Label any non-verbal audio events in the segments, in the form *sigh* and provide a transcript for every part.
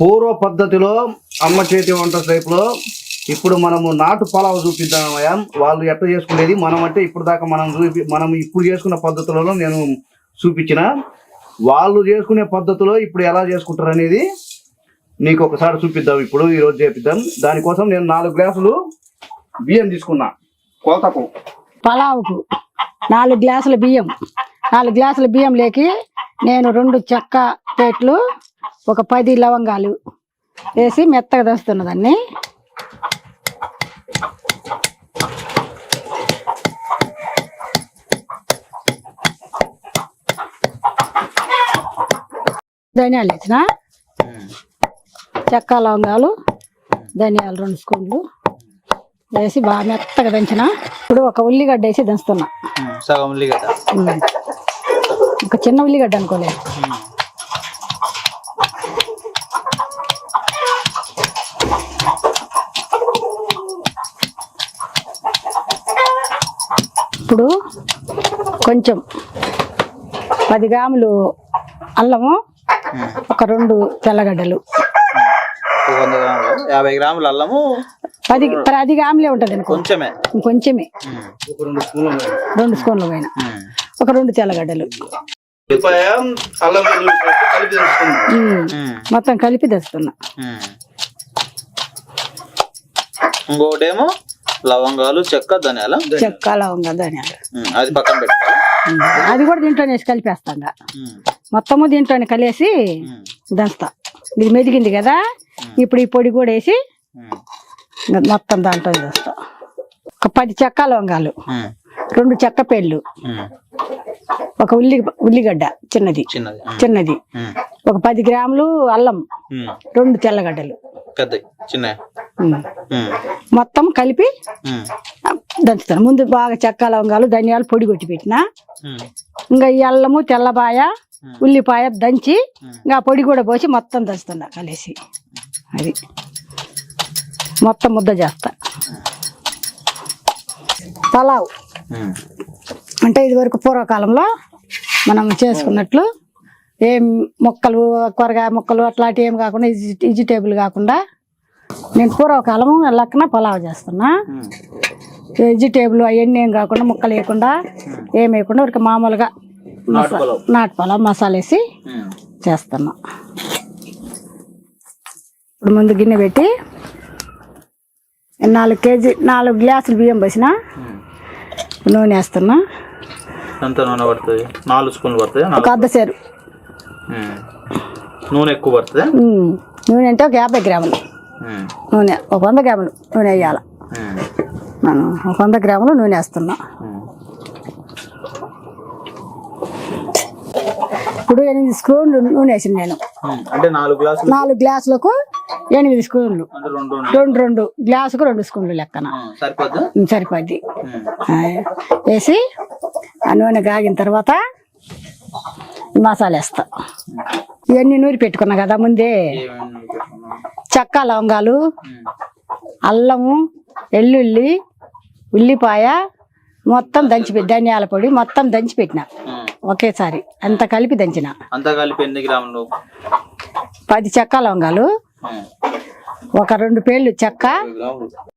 పూర్వ పద్ధతిలో అమ్మ చేతి వంట టైప్లో ఇప్పుడు మనము నాటు పలావ్ చూపిద్దామయ్యా వాళ్ళు ఎట్లా చేసుకునేది? మనం అంటే ఇప్పుడు దాకా మనం చూపి మనం ఇప్పుడు చేసుకున్న పద్ధతులలో నేను చూపించిన. వాళ్ళు చేసుకునే పద్ధతిలో ఇప్పుడు ఎలా చేసుకుంటారు అనేది నీకు ఒకసారి చూపిద్దాం. ఇప్పుడు ఈరోజు చేపిద్దాం. దానికోసం నేను నాలుగు గ్లాసులు బియ్యం తీసుకున్నా. కోతకు పలావుకు. నాలుగు గ్లాసుల బియ్యం. నాలుగు గ్లాసుల బియ్యం లేకి నేను రెండు చెక్క ప్లేట్లు ఒక పది లవంగాలు వేసి మెత్తగా దంచుతున్న దాన్ని. ధనియాలు వేసిన. చెక్క లవంగాలు ధనియాలు రెండు స్పూన్లు వేసి బాగా మెత్తగా దంచిన. ఇప్పుడు ఒక ఉల్లిగడ్డ వేసి దంచుతున్నా. సగం ఉల్లిగడ్డ. ఒక చిన్న ఉల్లిగడ్డ అనుకోలేదు. ఇప్పుడు కొంచెం పది గ్రాములు అల్లము ఒక రెండు తెల్లగడ్డలు. యాభై గ్రాముల అల్లము పది పది గ్రాములే ఉంటుంది కొంచెమే. కొంచెమే. ఒక రెండు స్పూన్లు రెండు స్పూన్లు పైన ఒక రెండు తెల్లగడ్డలు. మొత్తం కలిపి తెస్తున్నా. ఇంకోటేమో లవంగాలు చెక్క ధనియాల? చెక్క లవంగా ధనియాలు. అది పక్కన పెట్టుకోవాలి. అది కూడా దీంట్లోనే వేసి కలిపేస్తాగా. మొత్తము దీంట్లోనే కలిసి దంచుతా. ఇది మెదిగింది కదా ఇప్పుడు ఈ పొడి కూడా వేసి మొత్తం దాంట్లో చేస్తా ఒక పది చెక్క లవంగాలు రెండు చెక్క పేళ్ళు. ఒక ఉల్లి ఉల్లిగడ్డ చిన్నది. చిన్నది. ఒక పది గ్రాములు అల్లం. రెండు తెల్లగడ్డలు. పెద్దవి చిన్న. మొత్తం కలిపి దంచుతాను. ముందు బాగా చెక్క లవంగాలు ధనియాలు పొడి కొట్టి పెట్టిన. ఇంకా ఈ అల్లము తెల్లబాయ ఉల్లిపాయ దంచి ఇంకా పొడి కూడా పోసి మొత్తం దంచుతున్నా కలిసి. అది. మొత్తం ముద్ద చేస్తా. పలావ్. అంటే ఇది వరకు పూర్వకాలంలో మనం చేసుకున్నట్లు ఏం మొక్కలు కూరగాయ మొక్కలు అట్లాంటివి ఏం కాకుండా వెజిటేబుల్ కాకుండా నేను పూర్వకాలం లెక్కన పలావ్ చేస్తున్నా. వెజిటేబుల్ అవన్నీ ఏం కాకుండా ముక్కలు వేయకుండా ఏం వేయకుండా ఒక మామూలుగా నాటు పలావ్. పలావ్ మసాలా వేసి చేస్తున్నా. ఇప్పుడు ముందు గిన్నె పెట్టి నాలుగు కేజీ నాలుగు గ్లాసులు బియ్యం పోసిన నూనె వేస్తున్నా. ఎంత నూనె పడుతుంది? నాలుగు స్పూన్లు పడుతుంది ఒక అర్ధ సేరు. నూనె ఎక్కువ పడుతుంది. నూనె అంటే ఒక యాభై గ్రాములు. నూనె ఒక వంద గ్రాములు నూనె వేయాలి. మనం ఒక వంద గ్రాములు నూనె వేస్తున్నా. ఇప్పుడు ఎనిమిది స్పూన్లు నూనె వేసింది నేను. అంటే నాలుగు గ్లాసులు? నాలుగు గ్లాసులకు ఎనిమిది స్పూన్లు. అంటే రెండు రెండు గ్లాసుకు రెండు స్పూన్లు లెక్కన. సరిపోద్దా? వేసి ఆ నూనె కాగిన తర్వాత మసాలా వేస్తా ఇవన్నీ నూరి పెట్టుకున్నా కదా ముందే? చెక్క లవంగాలు అల్లము వెల్లుల్లి ఉల్లిపాయ మొత్తం దంచి ధనియాల పొడి మొత్తం దంచి పెట్టిన. ఒకేసారి అంత కలిపి దంచిన అంతా కలిపి ఎన్ని గ్రాములు పది చెక్క లవంగాలు ఒక రెండు పేర్లు చెక్క.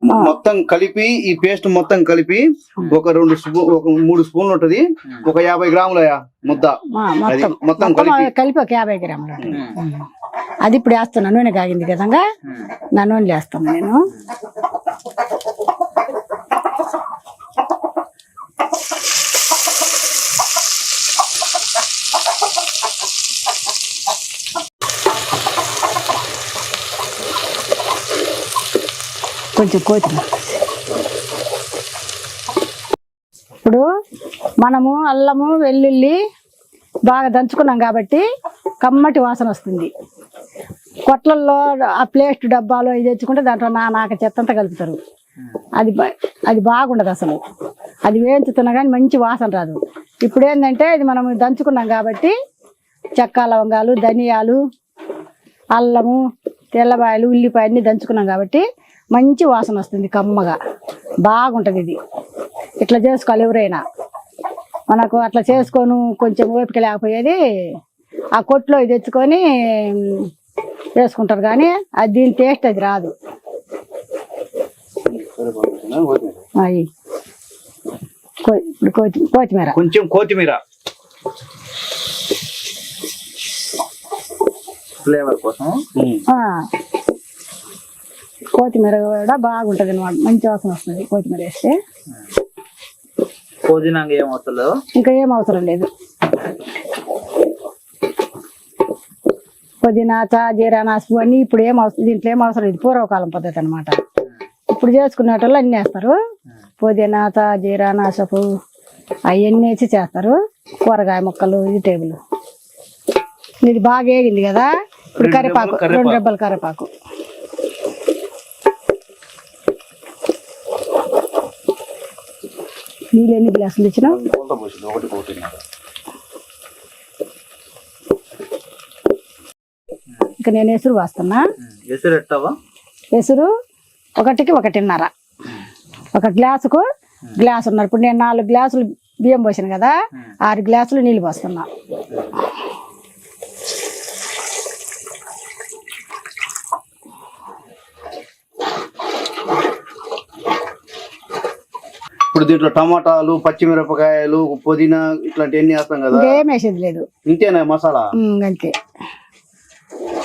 మొత్తం కలిపి ఈ పేస్ట్ మొత్తం కలిపి ఒక రెండు ఒక మూడు స్పూన్లు ఉంటది. ఒక యాభై గ్రాముల ముద్ద. మొత్తం. కలిపి. ఒక యాభై గ్రాములు. అది ఇప్పుడు వేస్తున్నా నూనె కాగింది ఉమ్, నా నూనె వేస్తాను నేను. కొంచెం కోతిన ఇప్పుడు మనము అల్లము వెల్లుల్లి బాగా దంచుకున్నాం కాబట్టి కమ్మటి వాసన వస్తుంది. కొట్లల్లో ఆ ప్లేస్ట్ డబ్బాలో ఇది తెచ్చుకుంటే దాంట్లో నా నాకు చెత్తంతా కలుపుతారు. అది బా- అది బాగుండదు అసలు. అది వేయించుతున్నా కానీ మంచి వాసన రాదు. ఇప్పుడు ఏంటంటే ఇది మనం దంచుకున్నాం కాబట్టి చెక్క లవంగాలు ధనియాలు అల్లము తెల్లబాయలు ఉల్లిపాయ అన్నీ దంచుకున్నాం కాబట్టి మంచి వాసన వస్తుంది కమ్మగా. బాగుంటుంది ఇది. ఇట్లా చేసుకోవాలి ఎవరైనా. మనకు అట్లా చేసుకొని కొంచెం ఓపిక లేకపోయేది ఆ కొట్లో ఇది తెచ్చుకొని వేసుకుంటారు కానీ అది దీని టేస్ట్ అది రాదు. అవి కొత్తిమీర. కొంచెం కొత్తిమీర. ఫ్లేవర్ కోసం. కొత్తిమీర కూడా బాగుంటుంది అనమాట. మంచి వాసన వస్తుంది కొత్తిమీర వేస్తే. పుదీనాకి ఏం అవసరం ఇంకా ఏం అవసరం లేదు. పుదీనా జీరా నాసుపు అన్నీ ఇప్పుడు ఏం అవసరం దీంట్లో ఏం అవసరం ఇది పూర్వకాలం పద్ధతి అనమాట. ఇప్పుడు చేసుకునేటోళ్ళు అన్నీ వేస్తారు. పుదీనా జీరా నాసపు అవన్నీ వేసి చేస్తారు. కూరగాయ ముక్కలు ఇది టేబుల్ ఇది బాగా వేగింది కదా. ఇప్పుడు కరివేపాకు రెండు రెబ్బలు కరివేపాకు. నీళ్ళు ఎన్ని గ్లాసులు ఒకటిన్నర. ఇక నేను ఎసురు వాస్తున్నా. ఎసురు ఎట్టావా? ఎసురు ఒకటికి ఒకటిన్నర. ఒక గ్లాసుకు గ్లాస్ ఉన్నారు ఇప్పుడు నేను నాలుగు గ్లాసులు బియ్యం పోసాను కదా ఆరు గ్లాసులు నీళ్ళు పోస్తున్నా. ఇప్పుడు దీంట్లో టమాటాలు పచ్చిమిరపకాయలు పుదీనా ఇట్లాంటి ఎన్ని వేస్తాం కదా? ఇంకేం వేసేది లేదు. ఇంతేనా మసాలా? అంతే.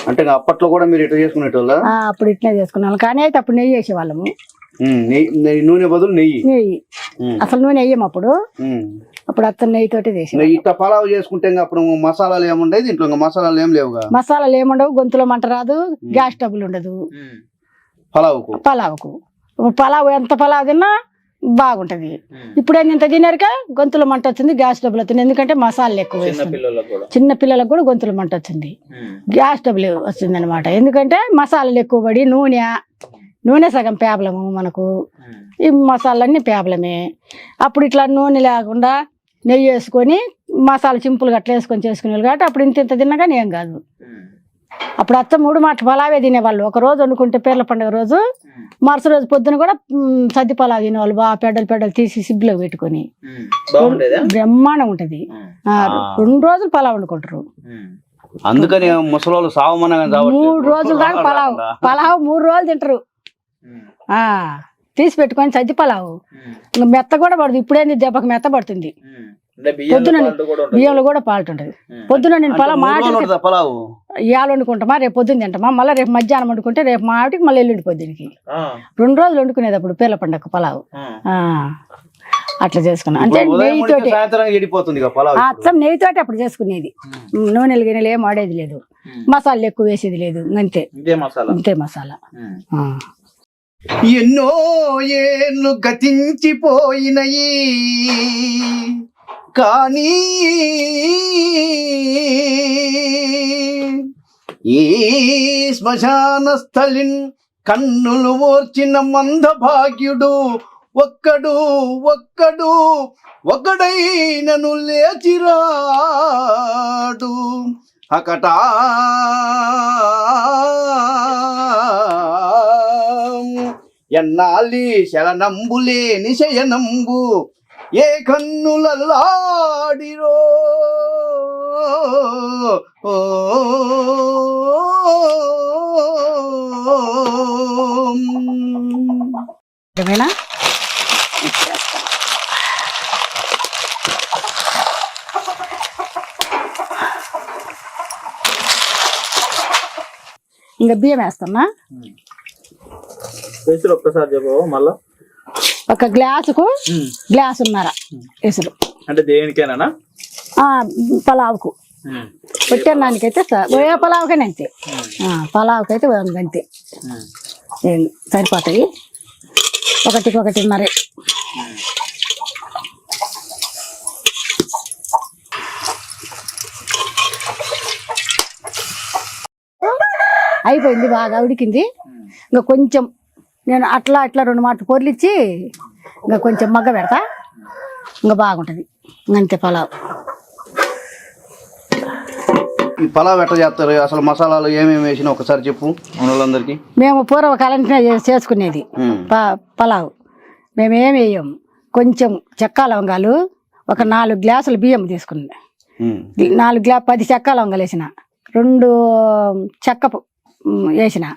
అంటే అప్పట్లో కూడా మీరు ఇట్లా చేసుకునేటోళ్ళ? ఆ, అప్పుడు ఇట్లే చేసుకున్నాం. కానీ అయితే అప్పుడు నెయ్యి వేసేవాళ్ళము. నెయ్యి నెయ్యి- నూనె బదులు నెయ్యి. నెయ్యి. అసలు నూనె వేయం అప్పుడు. అప్పుడు అత్తను నెయ్యితోటి చేసి ఇంకా ఇట్లా పలావ్ చేసుకుంటే ఇంకా అప్పుడు మసాలాలు ఏముండేది దీంట్లో ఇంకా మసాలాలు ఏం లేవుగా? మసాలాలు ఏముండవు గొంతులో మంట రాదు గ్యాస్ ట్రబుల్ ఉండదు. పలావుకు? పలావుకు. పలావ్ ఎంత పలావ్ తిన్నా బాగుంటది. ఇప్పుడు ఇంత తినారుక గొంతులో మంట వచ్చింది గ్యాస్ డబ్బులు వచ్చింది. ఎందుకంటే మసాలాలు ఎక్కువ చిన్న పిల్లలకు కూడా. గొంతులో మంట వచ్చింది. గ్యాస్ డబ్బులు వచ్చింది అనమాట ఎందుకంటే మసాలాలు ఎక్కువ పడి నూనె నూనె సగం పేపలము మనకు. ఈ మసాలన్నీ పేపలమే. అప్పుడు ఇట్లా నూనె లేకుండా నెయ్యి వేసుకొని మసాలా చింపులు అట్లా వేసుకొని చేసుకునేవాళ్ళు కాబట్టి అప్పుడు ఇంత ఇంత తిన్నా కానీ ఏం కాదు అప్పుడు అత్త మూడు మాటలు పలావే తినేవాళ్ళు. ఒక రోజు వండుకుంటే పీర్ల పండుగ రోజు మరుసటి రోజు పొద్దున కూడా సద్ది పలావ్ తినేవాళ్ళు. బాగా పెడ్డలు పెడ్డలు తీసి సిబ్బిలో పెట్టుకొని. బ్రహ్మాండం ఉంటది. ఆ, రెండు రోజులు పలావ్ వండుకుంటారు. అందుకని ముసలోళ్ళు మూడు రోజుల దాకా పలావ్. పలావ్ మూడు రోజులు తింటారు. ఆ తీసి పెట్టుకొని సద్ది పలావు. ఇంకా మెత్త కూడా పడుతుంది ఇప్పుడేంది దెబ్బకి మెత్త పడుతుంది. పొద్దున పాలు కూడా ఉంటుంది బియ్యంలో కూడా పాల్ట్ ఉంటుంది. పొద్దున నేను పలావ్ మాట పలావు? ఇవాళ వండుకుంటామా రేపు పొద్దున్న తింటామా మళ్ళీ రేపు మధ్యాహ్నం వండుకుంటే రేపు మాటికి మళ్ళీ ఎల్లుండి పొద్దునకి రెండు రోజులు వండుకునేది అప్పుడు పీర్ల పండగ పలావ్. అట్లా చేసుకున్నాం. అంటే నెయ్యితోటి అచ్చం నెయ్యితోటి అప్పుడు చేసుకునేది. నూనెలు గిన్నెలు ఏం వాడేది లేదు. మసాలాలు ఎక్కువ వేసేది లేదు. అంతే. మసాలా. అంతే మసాలా. ఎన్నో ఏళ్ళు గతించిపోయినయి. కానీ ఈ శ్మశాన స్థలిన్ కన్నులు ఓర్చిన మందభాగ్యుడు ఒక్కడు ఒక్కడు ఒకడైనను లేచిరాడు. అకటా ఎన్నాలి శరణంబులేని శయనంబు ఏ కన్నులల్లాడిరో. ఇంకా బియ్యం వేస్తున్నా ఎసురు ఒక్కసారి చెప్పు మళ్ళా. ఒక గ్లాసుకు గ్లాస్ ఉన్నారా ఎసురు. అంటే దేనికేనా పలావుకు. పెట్టానికైతే ఏ పలావుకైనా అంతే పలావుకైతే అంతే సరిపోతాయి? ఒకటికి ఒకటిన్నర అయిపోయింది బాగా ఉడికింది. ఇంకా కొంచెం నేను అట్లా అట్లా రెండు మాటలు పొర్లిచ్చి ఇంకా కొంచెం మగ్గ పెడతా. ఇంకా బాగుంటుంది. అంతే పలావ్. ఈ పలావ్ ఎట్లా చేస్తారు? అసలు మసాలాలు ఏమేమి వేసినా ఒకసారి చెప్పు మనోళ్ళందరికీ. మేము పూర్వకాలంలో చే- చేసుకునేది. ప పలావ్. మేమేమి వేయం. కొంచెం చెక్క లవంగాలు ఒక నాలుగు గ్లాసులు బియ్యం తీసుకున్నా. ఉమ్. నాలుగు గ్లా పది చెక్క లవంగాలు వేసిన. రెండు చెక్క పు- మ్, వేసిన.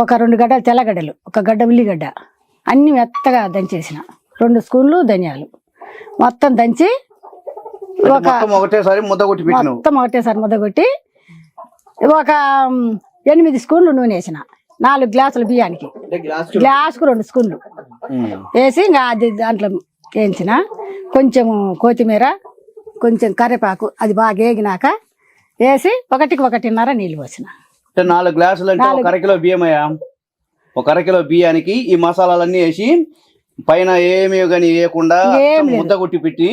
ఒక రెండు గడ్డలు తెల్లగడ్డలు ఒక గడ్డ ఉల్లిగడ్డ. అన్ని మెత్తగా దంచేసిన. రెండు స్పూన్లు ధనియాలు. మొత్తం దంచి ఒక మొత్తం ఒకటేసారి ముద్ద కొట్టి పెట్టినావు. మొత్తం ఒకటేసారి ముద్దగొట్టి ఒక ఎనిమిది స్పూన్లు నూనె వేసిన. నాలుగు గ్లాసులు బియ్యానికి. గ్లాసుకు రెండు స్పూన్లు. ఉమ్. వేసి ఇంకా అది దాంట్లో వేయించిన. కొంచెము కొత్తిమీర కొంచెం కరివేపాకు అది బాగా వేగినాక వేసి ఒకటికి ఒకటిన్నర నీళ్ళు పోసిన. అంటే నాలుగు గ్లాసులు అంటే ఒక అరకిలో బియ్యం అయ్యా? ఒక అరకిలో బియ్యానికి ఈ మసాలాలన్నీ వేసి పైన ఏమీ కానీ వేయకుండా. ముద్ద కొట్టి పెట్టి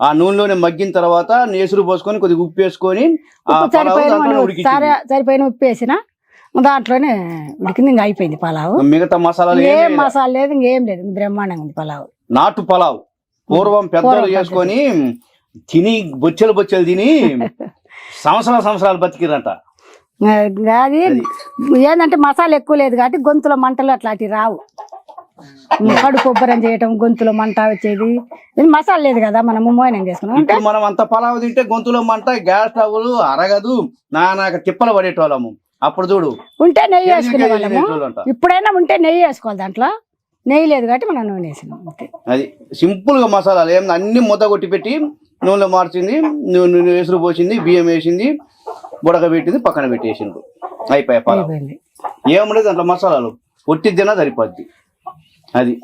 ఆ నూనెలోనే మగ్గిన తర్వాత నేసురు పోసుకొని కొద్దిగా ఉప్పు వేసుకొని సరిపోయిన ఉప్పు వేసిన దాంట్లోనే ఉడికింది ఇంకా అయిపోయింది పలావు. మిగతా మసాలాలు ఏం. మసాలా లేదు ఇంకేం లేదు బ్రహ్మాండంగా ఉంది పలావు. నాటు పలావ్. పూర్వం పెద్దలు చేసుకొని తిని బొచ్చెలు బొచ్చెలు తిని *laughs* సంవత్సరాల సంవత్సరాలు బతికిరంట అది ఏంటంటే మసాలా ఎక్కువ లేదు కాబట్టి గొంతులో మంటలు అట్లాంటివి రావు కడుపు కొబ్బరం చేయటం గొంతులో మంట వచ్చేది ఇది మసాలా లేదు కదా మనం మోయనం చేసుకున్నాం మనం అంత పలావ్ తింటే గొంతులో మంట గ్యాస్ స్టవ్లు అరగదు నానాక తిప్పలు పడేటోళ్ళము అప్పుడు చూడు ఉంటే నెయ్యి వేసుకునే వాళ్ళము. ఇప్పుడైనా ఉంటే నెయ్యి వేసుకోవాలి దాంట్లో నెయ్యి లేదు కాబట్టి మనం నూనె వేసినాం అది సింపుల్గా మసాలాలు ఏం అన్ని ముద్ద కొట్టి పెట్టి నూనెలో మార్చింది నూనె వేసురు పోసింది బియ్యం వేసింది బుడక పెట్టింది పక్కన పెట్టేసిండు అయిపోయా పలావ్. ఏముండదు దాంట్లో మసాలాలు. ఒట్టి తిన్నా సరిపోద్ది. అది.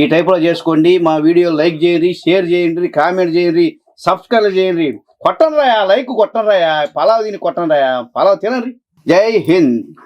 ఈ టైప్లో చేసుకోండి మా వీడియో లైక్ చేయండి షేర్ చేయండి కామెంట్ చేయండి సబ్స్క్రైబ్ చేయండి. కొట్టండి రాయా లైక్ కొట్టండి రాయా పలావ్ తిని కొట్టండి రాయా పలావ్ తినండి. జై హింద్.